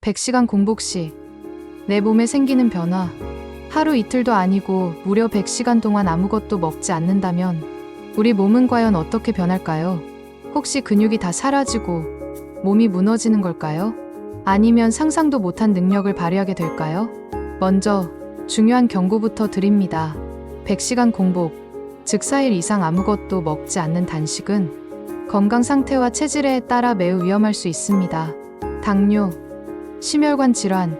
100시간 공복 시 내 몸에 생기는 변화 하루 이틀도 아니고 무려 100시간 동안 아무것도 먹지 않는다면 우리 몸은 과연 어떻게 변할까요? 혹시 근육이 다 사라지고 몸이 무너지는 걸까요? 아니면 상상도 못한 능력을 발휘하게 될까요? 먼저 중요한 경고부터 드립니다. 100시간 공복, 즉 4일 이상 아무것도 먹지 않는 단식은 건강 상태와 체질에 따라 매우 위험할 수 있습니다. 당뇨, 심혈관 질환,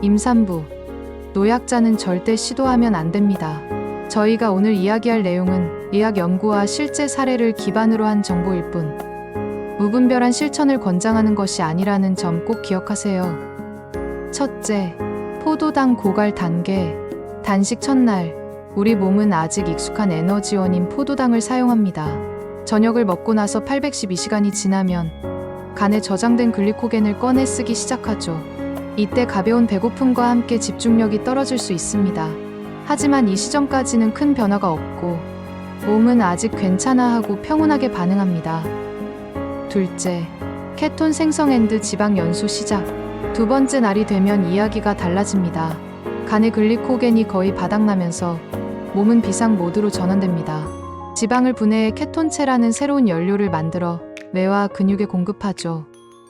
임산부, 노약자는 절대 시도하면 안 됩니다. 저희가 오늘 이야기할 내용은 의학 연구와 실제 사례를 기반으로 한 정보일 뿐, 무분별한 실천을 권장하는 것이 아니라는 점 꼭 기억하세요. 첫째, 포도당 고갈 단계. 단식 첫날, 우리 몸은 아직 익숙한 에너지원인 포도당을 사용합니다. 저녁을 먹고 나서 812시간이 지나면 간에 저장된 글리코겐을 꺼내 쓰기 시작하죠. 이때 가벼운 배고픔과 함께 집중력이 떨어질 수 있습니다. 하지만 이 시점까지는 큰 변화가 없고 몸은 아직 괜찮아 하고 평온하게 반응합니다. 둘째, 케톤 생성 앤드 지방 연소 시작. 두 번째 날이 되면 이야기가 달라집니다. 간의 글리코겐이 거의 바닥나면서 몸은 비상 모드로 전환됩니다. 지방을 분해해 케톤체라는 새로운 연료를 만들어 뇌와 근육에 공급하죠.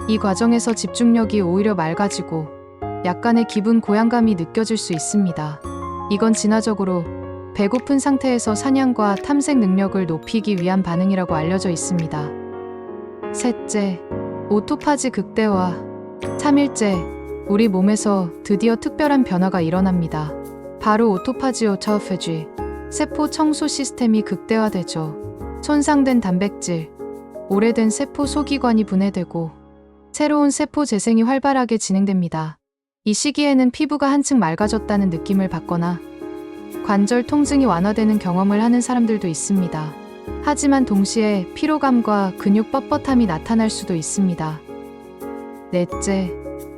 이 과정에서 집중력이 오히려 맑아지고 약간의 기분 고양감이 느껴질 수 있습니다. 이건 진화적으로 배고픈 상태에서 사냥과 탐색 능력을 높이기 위한 반응이라고 알려져 있습니다. 셋째, 오토파지 극대화. 3일째, 우리 몸에서 드디어 특별한 변화가 일어납니다. 바로 오토파지 오토페지. 세포 청소 시스템이 극대화되죠. 손상된 단백질, 오래된 세포 소기관이 분해되고 새로운 세포 재생이 활발하게 진행됩니다. 이 시기에는 피부가 한층 맑아졌다는 느낌을 받거나 관절 통증이 완화되는 경험을 하는 사람들도 있습니다. 하지만 동시에 피로감과 근육 뻣뻣함이 나타날 수도 있습니다. 넷째,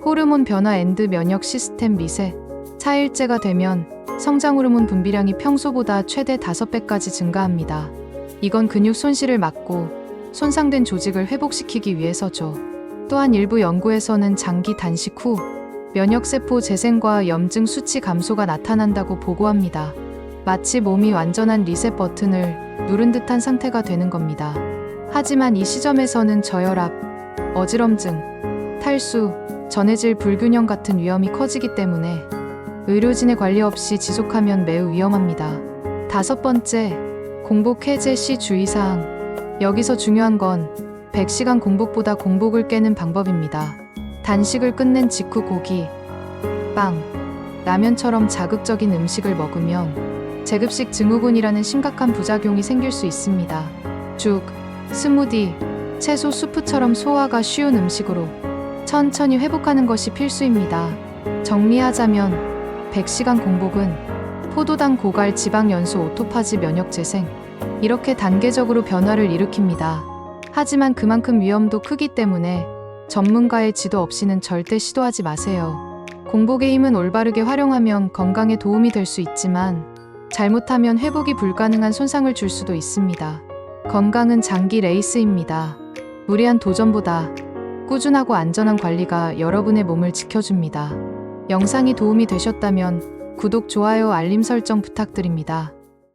호르몬 변화 앤드 면역 시스템 리셋. 4일째가 되면 성장 호르몬 분비량이 평소보다 최대 5배까지 증가합니다. 이건 근육 손실을 막고 손상된 조직을 회복시키기 위해서죠. 또한 일부 연구에서는 장기 단식 후 면역세포 재생과 염증 수치 감소가 나타난다고 보고합니다. 마치 몸이 완전한 리셋 버튼을 누른 듯한 상태가 되는 겁니다. 하지만 이 시점에서는 저혈압, 어지럼증, 탈수, 전해질 불균형 같은 위험이 커지기 때문에 의료진의 관리 없이 지속하면 매우 위험합니다. 다섯 번째, 공복 해제 시 주의사항. 여기서 중요한 건 100시간 공복보다 공복을 깨는 방법입니다. 단식을 끝낸 직후 고기, 빵, 라면처럼 자극적인 음식을 먹으면 제급식 증후군이라는 심각한 부작용이 생길 수 있습니다. 죽, 스무디, 채소 수프처럼 소화가 쉬운 음식으로 천천히 회복하는 것이 필수입니다. 정리하자면 100시간 공복은 포도당 고갈 지방 연소 오토파지 면역 재생 이렇게 단계적으로 변화를 일으킵니다. 하지만 그만큼 위험도 크기 때문에 전문가의 지도 없이는 절대 시도하지 마세요. 공복의 힘은 올바르게 활용하면 건강에 도움이 될 수 있지만 잘못하면 회복이 불가능한 손상을 줄 수도 있습니다. 건강은 장기 레이스입니다. 무리한 도전보다 꾸준하고 안전한 관리가 여러분의 몸을 지켜줍니다. 영상이 도움이 되셨다면 구독, 좋아요, 알림 설정 부탁드립니다.